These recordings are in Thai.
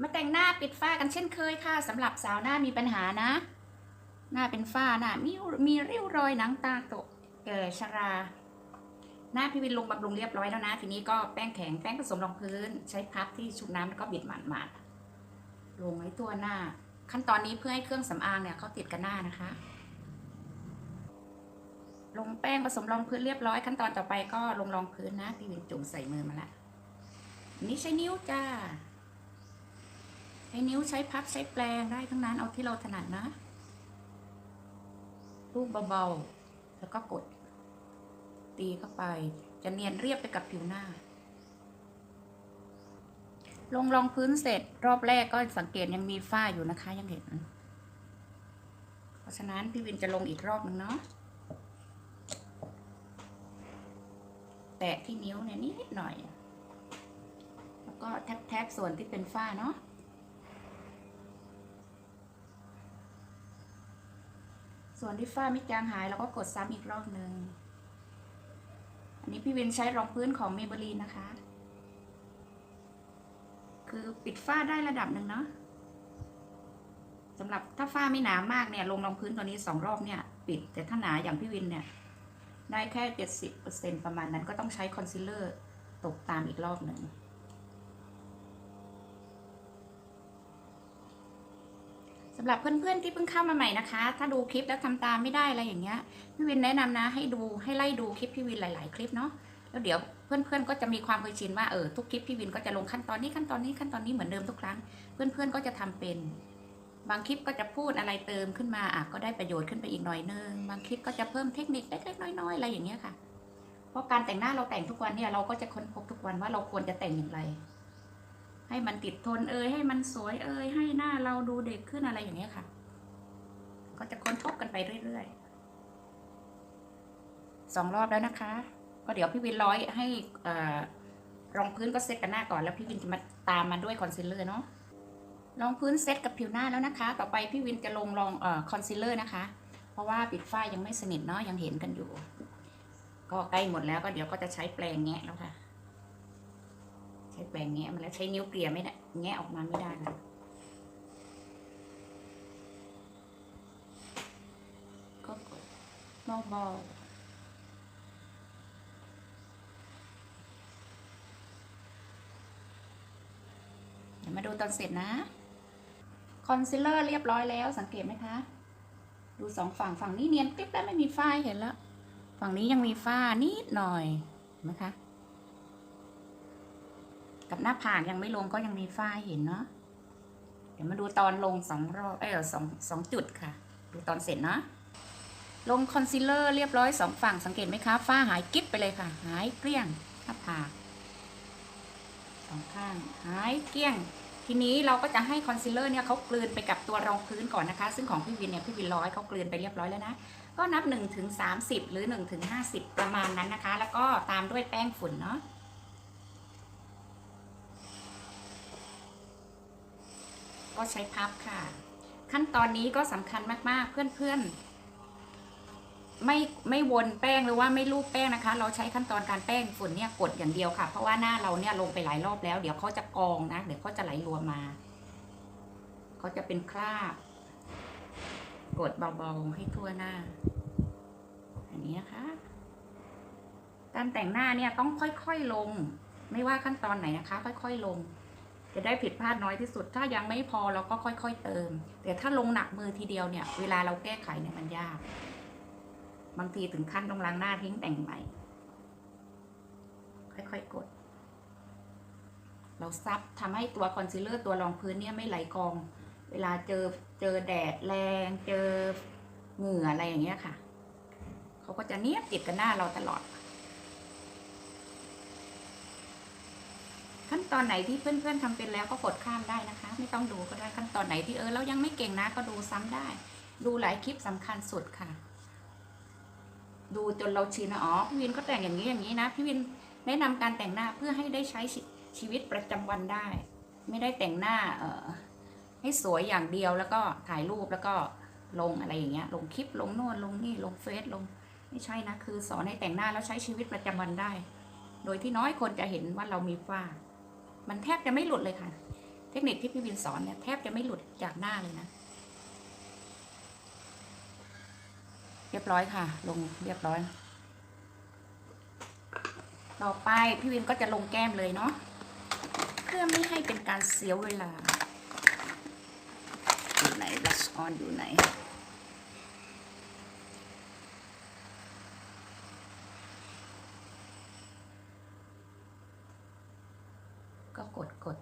มาแต่งหน้าปิดฝ้ากันเช่นเคยค่ะสำหรับสาวหน้ามีปัญหานะ หน้าเป็นฝ้าหน้ามีมีริ้วรอยหนังตาตกแก่ชรา หน้าพี่วินลงบำรุงเรียบร้อยแล้วนะ ทีนี้ก็แป้งแข็งแป้งผสมรองพื้น ใช้พับที่ชุบน้ำแล้วก็บิดหมาดๆลงไว้ตัวหน้า ขั้นตอนนี้เพื่อให้เครื่องสำอางเนี่ยเขาติดกับหน้านะคะ ลงแป้งผสมรองพื้นเรียบร้อย ขั้นตอนต่อไปก็ลงรองพื้นนะพี่วินจุ่มใส่มือมาละนนี้ใช้นิ้วจ้า ช้นิ้วใช้พับใช้แปรงได้ทั้งนั้นเอาที่เราถนัดนะลูกเบาๆ แล้วก็กด ตีเข้าไป จะเนียนเรียบไปกับผิวหน้า ลงรองพื้นเสร็จรอบแรกก็สังเกตยังมีฝ้าอยู่นะคะยังเห็น เพราะฉะนั้นพี่วินจะลงอีกรอบนึงเนาะแตะที่นิ้วเนี่ยนิดหน่อย แล้วก็แทบๆส่วนที่เป็นฝ้าเนาะ ส่วนที่ฝ้าไม่จางหายเราก็กดซ้ำอีกรอบหนึ่ง อันนี้พี่วินใช้รองพื้นของเมเบลีนนะคะ คือปิดฝ้าได้ระดับหนึ่งเนาะสำหรับถ้าฝ้าไม่หนามากเนี่ยลงรองพื้นตัวนี้สองรอบเนี่ยปิด แต่ถ้าหนาอย่างพี่วินเนี่ยได้แค่เจ็ดสิบเปอร์เซ็นประมาณนั้นก็ต้องใช้คอนซีลเลอร์ตกตามอีกรอบหนึ่ง สำหรับเพื่อนๆที่เพิ่งเข้ามาใหม่นะคะ ถ้าดูคลิปแล้วทำตามไม่ได้อะไรอย่างเงี้ย พี่วินแนะนำนะ ให้ดูให้ไล่ดูคลิปพี่วินหลาย ๆ คลิปเนาะ แล้วเดี๋ยวเพื่อนๆก็จะมีความเคยชินว่าเออทุกคลิปพี่วินก็จะลงขั้นตอนนี้ขั้นตอนนี้ขั้นตอนนี้เหมือนเดิมทุกครั้ง เพื่อนๆก็จะทำเป็น บางคลิปก็จะพูดอะไรเติมขึ้นมาอะก็ได้ประโยชน์ขึ้นไปอีกหน่อยนึง บางคลิปก็จะเพิ่มเทคนิคเล็กๆน้อยๆอะไรอย่างเงี้ยค่ะ เพราะการแต่งหน้าเราแต่งทุกวันเนี่ยเราก็จะค้นพบทุกวันว่าเราควรจะแต่งอย่างไร ให้มันติดทนเอ่ยให้มันสวยเอ่ยให้หน้าเราดูเด็กขึ้นอะไรอย่างเงี้ยค่ะ ก็จะค้นพบกันไปเรื่อยๆสองรอบแล้วนะคะ ก็เดี๋ยวพี่วินร้อยให้รองพื้นก็เซตกันหน้าก่อนแล้วพี่วินจะมาตามมาด้วยคอนซีลเลอร์เนาะรองพื้นเซตกับผิวหน้าแล้วนะคะ ต่อไปพี่วินจะลงรองอคอนซีลเลอร์นะคะ เพราะว่าปิดฝ้ายังไม่สนิทเนาะยังเห็นกันอยู่ ก็ใกล้หมดแล้วก็เดี๋ยวก็จะใช้แปรงแงะแล้วค่ะ ใช้แปรงแงะมาแล้วใช้นิ้วเกลี่ยไม่ได้แงะออกมาไม่ได้แล้วก็กดเบาๆเดี๋ยวมาดูตอนเสร็จนะ คอนซีลเลอร์เรียบร้อยแล้วสังเกตไหมคะ ดูสองฝั่งฝั่งนี้เนียนกริบแล้วไม่มีฝ้าเห็นแล้ว ฝั่งนี้ยังมีฝ้านิดหน่อยเห็นไหมคะ กับหน้าผากยังไม่ลงก็ยังมีฝ้าเห็นเนาะเดี๋ยวมาดูตอนลงสองรอบเอ้ยสองสองจุดค่ะ ดูตอนเสร็จเนาะลงคอนซีลเลอร์เรียบร้อยสองฝั่งสังเกตไหมคะฝ้าหายกิ๊บไปเลยค่ะ หายเกลี้ยงหน้าผากสองข้างหายเกลี้ยง ทีนี้เราก็จะให้คอนซีลเลอร์เนี่ยเขากลืนไปกับตัวรองพื้นก่อนนะคะ ซึ่งของพี่วินเนี่ยพี่วินร้อยเขากลืนไปเรียบร้อยแล้วนะก็นับ1ถึง30 หรือ1ถึง50 ประมาณนั้นนะคะ แล้วก็ตามด้วยแป้งฝุ่นเนาะ ก็ใช้พับค่ะ ขั้นตอนนี้ก็สำคัญมากๆ เพื่อนๆ ไม่ไม่วนแป้งหรือว่าไม่ลูบแป้งนะคะ เราใช้ขั้นตอนการแป้งฝุ่นเนี่ยกดอย่างเดียวค่ะ เพราะว่าหน้าเราเนี่ยลงไปหลายรอบแล้ว เดี๋ยวเขาจะกองนะ เดี๋ยวเขาจะไหลรวมมาเขาจะเป็นคราบ กดเบาๆให้ทั่วหน้า อันนี้นะคะการแต่งหน้าเนี่ยต้องค่อยๆลง ไม่ว่าขั้นตอนไหนนะคะ ค่อยๆลง จะได้ผิดพลาดน้อยที่สุด ถ้ายังไม่พอเราก็ค่อยๆเติม แต่ถ้าลงหนักมือทีเดียวเนี่ย เวลาเราแก้ไขเนี่ยมันยาก บางทีถึงขั้นต้องล้างหน้าทิ้งแต่งใหม่ ค่อยๆกด เราซับทำให้ตัวคอนซีลเลอร์ตัวรองพื้นเนี่ยไม่ไหลกอง เวลาเจอเจอแดดแรง เจอเหงื่ออะไรอย่างเงี้ยค่ะ เขาก็จะเนียบติดกับหน้าเราตลอด ขั้นตอนไหนที่เพื่อนๆทำเป็นแล้วก็กดข้ามได้นะคะ ไม่ต้องดูก็ได้ขั้นตอนไหนที่เออเรายังไม่เก่งนะก็ดูซ้ำได้ ดูหลายคลิปสำคัญสุดค่ะ ดูจนเราชินอ๋อพี่วินก็แต่งอย่างนี้อย่างนี้นะพี่วินแนะนำการแต่งหน้าเพื่อให้ได้ใช้ชีชีวิตประจำวันได้ ไม่ได้แต่งหน้าเออให้สวยอย่างเดียวแล้วก็ถ่ายรูปแล้วก็ลงอะไรอย่างเงี้ยลงคลิปลงโน่นลงนี่ลงเฟซลงไม่ใช่นะคือสอนให้แต่งหน้าแล้วใช้ชีวิตประจำวันได้ โดยที่น้อยคนจะเห็นว่าเรามีฝ้า มันแทบจะไม่หลุดเลยค่ะ เทคนิคที่พี่วินสอนเนี่ยแทบจะไม่หลุดจากหน้าเลยนะ เรียบร้อยค่ะ ลงเรียบร้อย ต่อไปพี่วินก็จะลงแก้มเลยเนาะเพื่อไม่ให้เป็นการเสียเวลาอยู่ไหน blush on อยู่ไหน ก็กดกด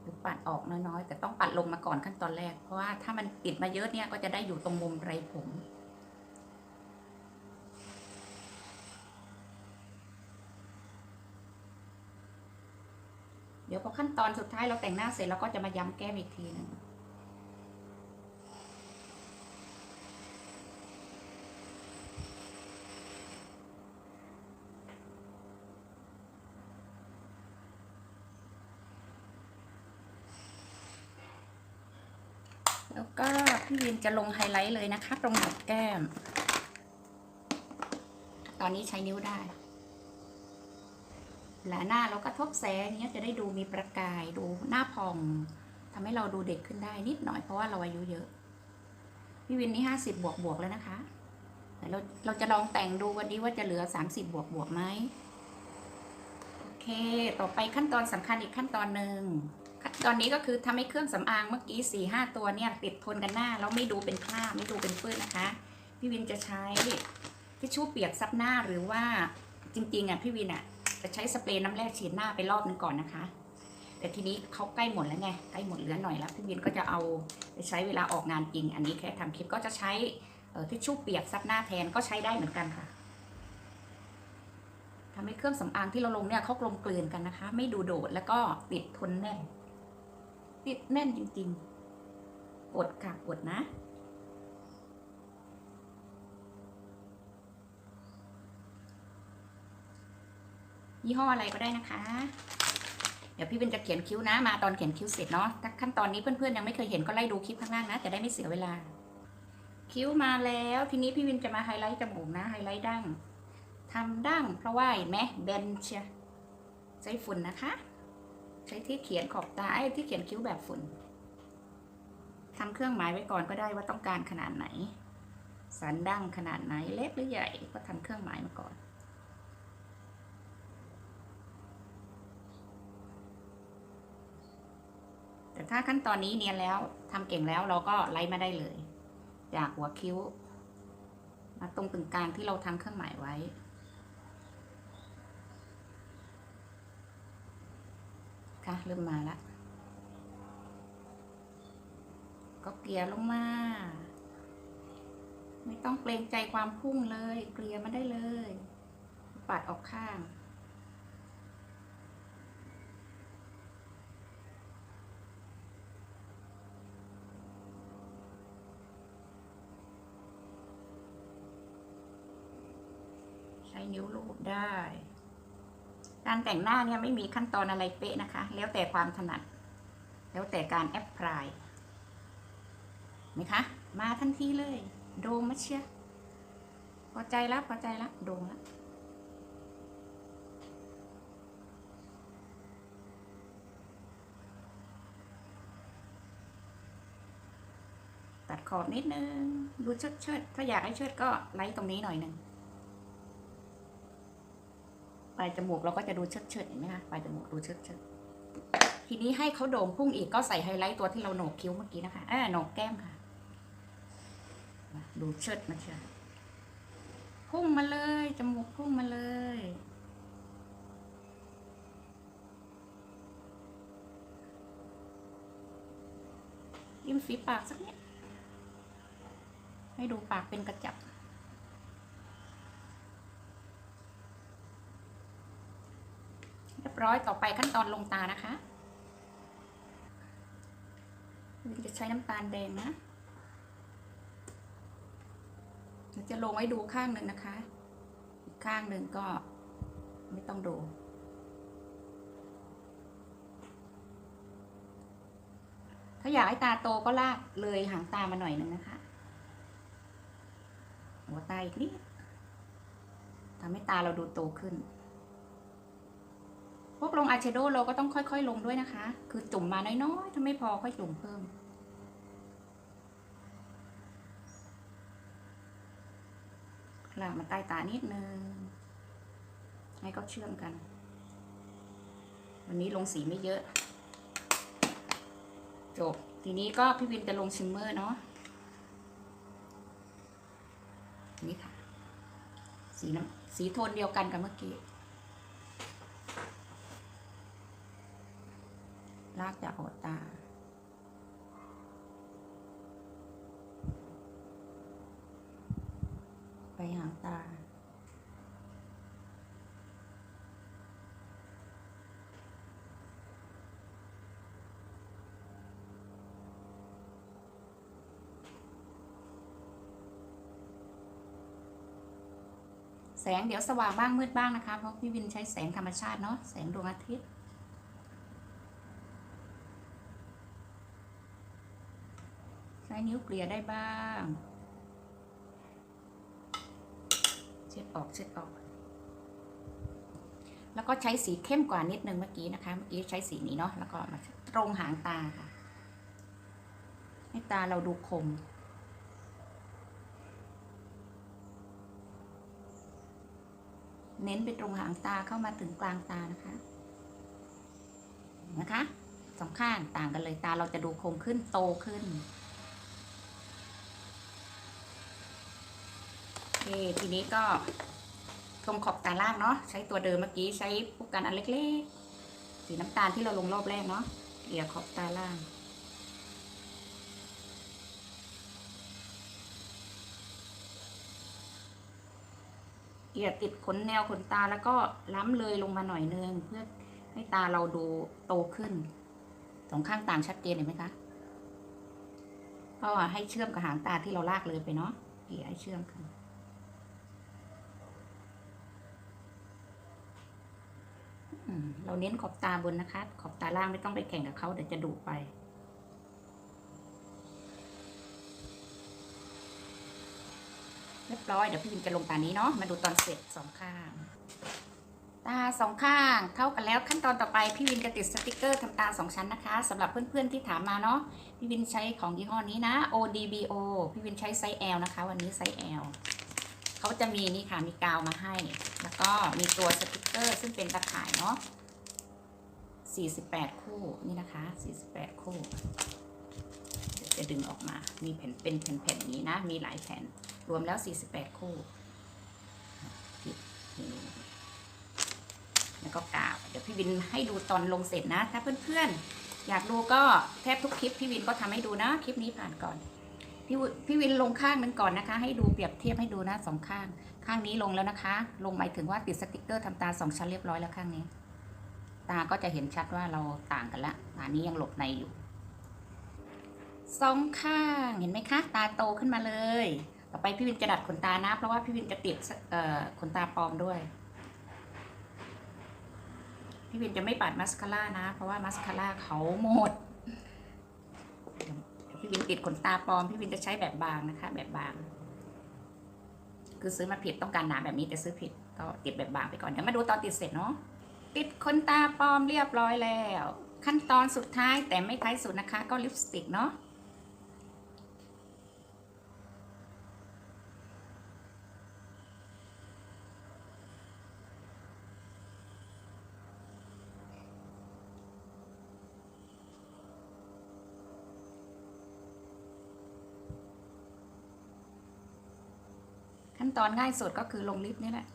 หรือปัดออก น้อยๆ แต่ต้องปัดลงมาก่อนขั้นตอนแรก เพราะว่าถ้ามันติดมาเยอะเนี่ยก็จะได้อยู่ตรงมุมไรผม เดี๋ยวพอขั้นตอนสุดท้ายเราแต่งหน้าเสร็จเราก็จะมาย้ำแก้มอีกทีหนึ่ง แล้วก็ พี่วินจะลงไฮไลท์เลยนะคะ ตรงหนกแก้ม ตอนนี้ใช้นิ้วได้ หลาหน้าเราก็ทบแสงเนี้ยจะได้ดูมีประกายดูหน้าพองทำให้เราดูเด็กขึ้นได้นิดหน่อยเพราะว่าเราอายุเยอะ พี่วินนี่ห้าสิบบวกบวกแล้วนะคะแต่เราเราจะลองแต่งดูวันนี้ว่าจะเหลือสามสิบบวกบวกไหมโอเค ต่อไปขั้นตอนสำคัญอีกขั้นตอนหนึ่ง ตอนนี้ก็คือทำให้เครื่องสำอางเมื่อกี้สี่ห้าตัวเนี่ยติดทนกันหน้าแล้วไม่ดูเป็นคราบไม่ดูเป็นปื้นนะคะ พี่วินจะใช้ทิชชู่เปียกซับหน้าหรือว่าจริงๆอะพี่วินอะจะใช้สเปรย์น้ำแร่ฉีดหน้าไปรอบนึงก่อนนะคะ แต่ทีนี้เขาใกล้หมดแล้วไงใกล้หมดเหลือหน่อยแล้วพี่วินก็จะเอาไปใช้เวลาออกงานจริง อันนี้แค่ทำคลิปก็จะใช้ทิชชู่เปียกซับหน้าแทนก็ใช้ได้เหมือนกันค่ะทำให้เครื่องสำอางที่เราลงเนี่ยเขากลมกลืนกันนะคะ ไม่ดูโดดแล้วก็ติดทนแน่น ติดแน่นจริงๆ กดค่ะกดนะ ยี่ห้ออะไรก็ได้นะคะ เดี๋ยวพี่เป็นจะเขียนคิ้วนะ มาตอนเขียนคิ้วเสร็จเนาะถ้าขั้นตอนนี้เพื่อนๆยังไม่เคยเห็นก็ไล่ดูคลิปข้างล่างนะ จะได้ไม่เสียเวลา คิ้วมาแล้ว ทีนี้พี่วินจะมาไฮไลท์จมูกนะ ไฮไลท์ดั้งทำดั้งเพราะว่าเห็นไหมเบนเชียใช้ฝุ่นนะคะ ใช้ที่เขียนขอบตาไอ้ที่เขียนคิ้วแบบฝุ่นทำเครื่องหมายไว้ก่อนก็ได้ว่าต้องการขนาดไหน สันดั้งขนาดไหนเล็กหรือใหญ่ก็ทำเครื่องหมายมาก่อน แต่ถ้าขั้นตอนนี้เนียนแล้วทำเก่งแล้วเราก็ไล่มาได้เลย จากหัวคิ้วมาตรงตึงกลางที่เราทำเครื่องหมายไว้ ค่ะเริ่มมาแล้วก็เกลี่ยลงมา ไม่ต้องเกรงใจความพุ่งเลย เกลี่ยมาได้เลย ปัดออกข้าง ใช้นิ้วลูบได้ การแต่งหน้าเนี่ยไม่มีขั้นตอนอะไรเป๊ะนะคะ แล้วแต่ความถนัด แล้วแต่การแอปพลายไหมคะ มาทันทีเลย โดงมาเชียพอใจแล้วพอใจแล้วโดงแล้วตัดขอบนิดนึง ดูเชิดเชิดๆถ้าอยากให้เชิดก็ไล่ตรงนี้หน่อยหนึ่ง ปลายจมูกเราก็จะดูเชิดเชิดเห็นไหมคะปลายจมูกดูเชิดเชิดทีนี้ให้เขาโด่งพุ่งอีกก็ใส่ไฮไลท์ตัวที่เราโหนกคิ้วเมื่อกี้นะคะเออโหนกแก้มค่ะ ดูเชิดมาเชิดพุ่งมาเลยจมูกพุ่งมาเลยยิ้มฝีปากสักนิดให้ดูปากเป็นกระจับ เร้อยต่อไปขั้นตอนลงตานะคะจะใช้น้ำตาลแดงนะเราจะลงไว้ดูข้างหนึ่งนะคะ อีกข้างหนึ่งก็ไม่ต้องดูถ้าอยากให้ตาโตก็ลากเลยหางตามาหน่อยหนึ่งนะคะ หัวตาอีกนิดทำให้ตาเราดูโตขึ้น วกลงอายแชโดว์เราก็ต้องค่อย ๆ ลงด้วยนะคะ คือจุ่มมาน้อยๆถ้าไม่พอค่อยจุ่มเพิ่ม หลังมาใต้ตานิดนึง ให้เขาเชื่อมกัน วันนี้ลงสีไม่เยอะ จบ ทีนี้ก็พี่วินจะลงชิมเมอร์เนาะ นี่ค่ะ สีน้ำสีโทนเดียวกันกับเมื่อกี้ ลากจากหัวตา ไปหางตา แสงเดี๋ยวสว่างบ้างมืดบ้างนะคะ เพราะพี่วินใช้แสงธรรมชาติเนาะแสงดวงอาทิตย์ ช้นิ้วเกลี่ยได้บ้าง เช็ดออกเช็ดออก แล้วก็ใช้สีเข้มกว่านิดนึงเมื่อกี้นะคะ เมื่อกี้ใช้สีนี้เนาะ แล้วก็มาตรงหางตาค่ะ ให้ตาเราดูคมเน้นไปตรงหางตาเข้ามาถึงกลางตานะคะ นะคะสองข้างต่างกันเลยตาเราจะดูคมขึ้นโตขึ้น โอ เค ทีนี้ก็ตรงขอบตาล่างเนาะใช้ตัวเดิมเมื่อกี้ใช้พวกกันอันเล็กๆ สีน้ำตาลที่เราลงรอบแรกเนาะเกลี่ยขอบตาล่างเกลี่ยติดขนแนวขนตาแล้วก็ล้ำเลยลงมาหน่อยนึงเพื่อให้ตาเราดูโตขึ้นสองข้างต่างชัดเจนเห็นไหมคะก็ให้เชื่อมกับหางตาที่เราลากเลยไปเนาะเกลี่ยให้เชื่อมกัน อืม เราเน้นขอบตาบนนะคะ ขอบตาล่างไม่ต้องไปแข่งกับเขาเดี๋ยวจะดุไป เรียบร้อยเดี๋ยวพี่วินจะลงตานี้เนาะมาดูตอนเสร็จสองข้าง ตาสองข้างเท่ากันแล้วขั้นตอนต่อไปพี่วินจะติดสติกเกอร์ทำตาสองชั้นนะคะสำหรับเพื่อนๆที่ถามมาเนาะพี่วินใช้ของยี่ห้อนี้นะ ODBO พี่วินใช้ไซส์ L นะคะ วันนี้ไซส์ L เขาจะมีนี่ค่ะมีกาวมาให้ แล้วก็มีตัวสติกเกอร์ซึ่งเป็นตะข่ายเนาะ48 คู่นี่นะคะ 48 คู่จะดึงออกมา มีแผ่นเป็นแผ่นๆนี้นะ มีหลายแผ่น รวมแล้ว 48 คู่แล้วก็กาวเดี๋ยวพี่วินให้ดูตอนลงเสร็จนะ ถ้าเพื่อนๆ อยากดูก็แทบทุกคลิปพี่วินก็ทำให้ดูนะ คลิปนี้ผ่านก่อน พี่วิพี่วินลงข้างนึงก่อนนะคะ ให้ดูเปรียบเทียบให้ดูนะสองข้าง ข้างนี้ลงแล้วนะคะ ลงหมายถึงว่าติดสติกเกอร์ทำตาสองชั้นเรียบร้อยแล้วข้างนี้ ตาก็จะเห็นชัดว่าเราต่างกันละตานี้ยังหลบในอยู่สองข้างเห็นไหมคะ ตาโตขึ้นมาเลย ต่อไปพี่วินจะดัดขนตานะ เพราะว่าพี่วินจะติดเอ่อขนตาปลอมด้วย พี่วินจะไม่ปัดมัสคาร่านะ เพราะว่ามัสคาร่าเขาหมด พี่วินติดขนตาปลอม พี่วินจะใช้แบบบางนะคะ แบบบาง คือซื้อมาผิดต้องการหนาแบบนี้แต่ซื้อผิดก็ติดแบบบางไปก่อนเดี๋ยวมาดูตอนติดเสร็จเนาะติดขนตาปลอมเรียบร้อยแล้ว ขั้นตอนสุดท้ายแต่ไม่ท้ายสุดนะคะ ก็ลิปสติกเนาะ นตอนง่ายสุดก็คือลงลิปนี่แหละ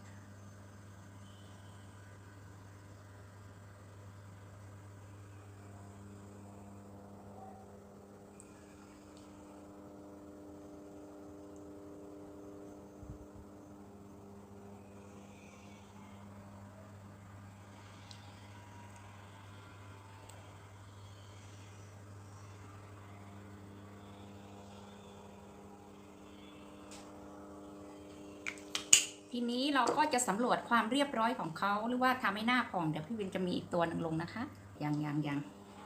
ทีนี้เราก็จะสำรวจความเรียบร้อยของเขาหรือว่าทำให้หน้าผ่องเดี๋ยวพี่วินจะมีอีกตัวหนึ่งลงนะคะอยังยังยัง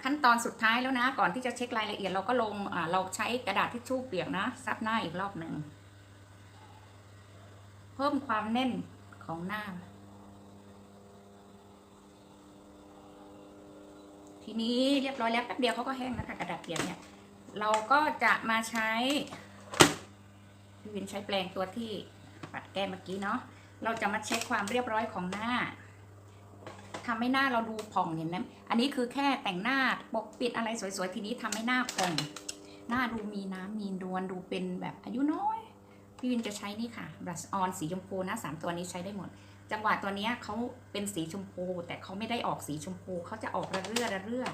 ขั้นตอนสุดท้ายแล้วนะ ก่อนที่จะเช็ครายละเอียดเราก็ลงเราใช้กระดาษทิชชู่เปียกนะซับหน้าอีกรอบหนึ่งเพิ่มความแน่นของหน้า ทีนี้เรียบร้อยแล้วแป๊บเดียวเขาก็แห้งแล้วค่ะกระดาษเปียกเนี่ย เราก็จะมาใช้พี่วินใช้แปรงตัวที่ ปัดแก้มเมื่อกี้เนาะเราจะมาเช็คความเรียบร้อยของหน้าทำให้หน้าเราดูผ่องเห็นไหมอันนี้คือแค่แต่งหน้าปกปิดอะไรสวยๆทีนี้ทำให้หน้าผ่องหน้าดูมีน้ำมีนวลดูเป็นแบบอายุน้อยพี่วินจะใช้นี่ค่ะ brush on สีชมพูนะสามตัวนี้ใช้ได้หมด จังหวะตัวนี้เขาเป็นสีชมพู แต่เขาไม่ได้ออกสีชมพูเขาจะออกระเรื่อระเรื่อ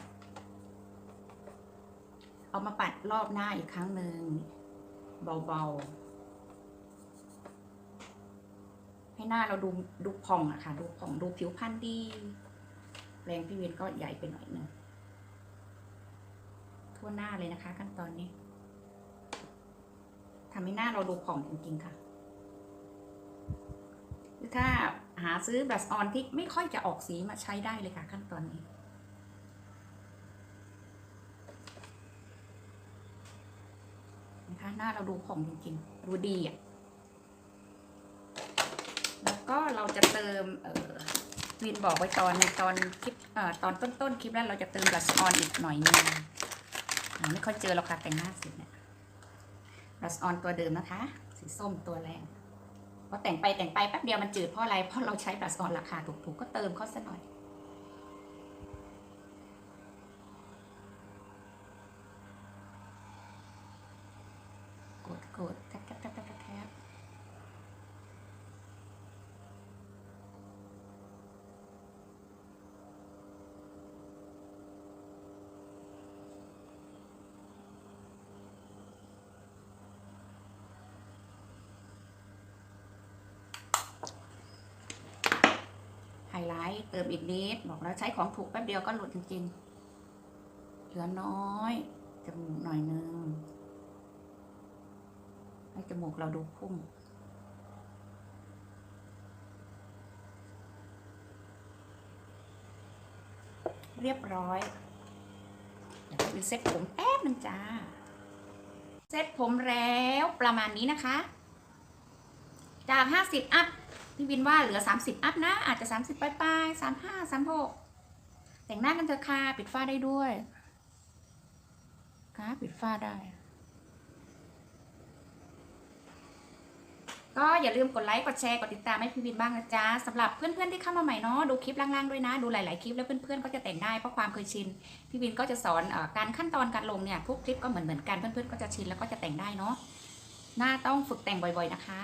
เอามาปัดรอบหน้าอีกครั้งหนึ่งเบาๆ ให้หน้าเราดูดูผ่องอะค่ะ ดูผ่องดูผิวพรรณดีแรงพี่เวนก็ใหญ่ไปหน่อยหนึงทั่วหน้าเลยนะคะขั้นตอนนี้ทำให้หน้าเราดูผ่องจริงๆค่ะหรือถ้าหาซื้อบลัชออนที่ไม่ค่อยจะออกสีมาใช้ได้เลยค่ะ ขั้นตอนนี้นะคะหน้าเราดูผ่องจริงๆ ดูดีอะ ก็เราจะเติมเออวินบอกไว้ตอนในตอนคลิปเอ่อตอนต้นๆคลิปแล้วเราจะเติมบลัชออนอีกหน่อยนึงอ่าไม่ค่อยเจอหรอกค่ะแต่งหน้าเสร็จเนี่ยบลัชออนตัวเดิมนะคะ สีส้มตัวแรงพอแต่งไปแต่งไปแป๊บเดียวมันจืดเพราะอะไรเพราะเราใช้บลัชออนราคาถูกๆก็เติมเขาซะหน่อย กดกดแทบแทบแทบแทบแทบ ไลท์เติมอีกนิดบอกแล้วใช้ของถูกแป๊บเดียวก็หลุดจริงๆ เหลือน้อยจมูกหน่อยนึงให้จมูกเราดูพุ่งเรียบร้อยเดี๋ยวไปเซ็ตผมแป๊บนึงจ้า เซ็ตผมแล้วประมาณนี้นะคะ จาก 50 อัพ พี่วินว่าเหลือ 30 อัพนะ อาจจะ 30ปลายๆ35 36แต่งหน้ากันเถอะค่ะปิดฝ้าได้ด้วยค่ะปิดฝ้าได้ ก็อย่าลืมกดไลค์ กดแชร์ กดติดตามให้พี่วินบ้างนะจ๊ะสำหรับเพื่อนๆที่เข้ามาใหม่เนาะดูคลิปล่างๆด้วยนะ ดูหลายๆคลิปแล้วเพื่อนๆก็จะแต่งได้เพราะความเคยชิน พี่วินก็จะสอนอการขั้นตอนการลงเนี่ยทุกคลิปก็เหมือนๆกันเพื่อนๆก็จะชินแล้วก็จะแต่งได้เนาะหน้าต้องฝึกแต่งบ่อย ๆนะคะ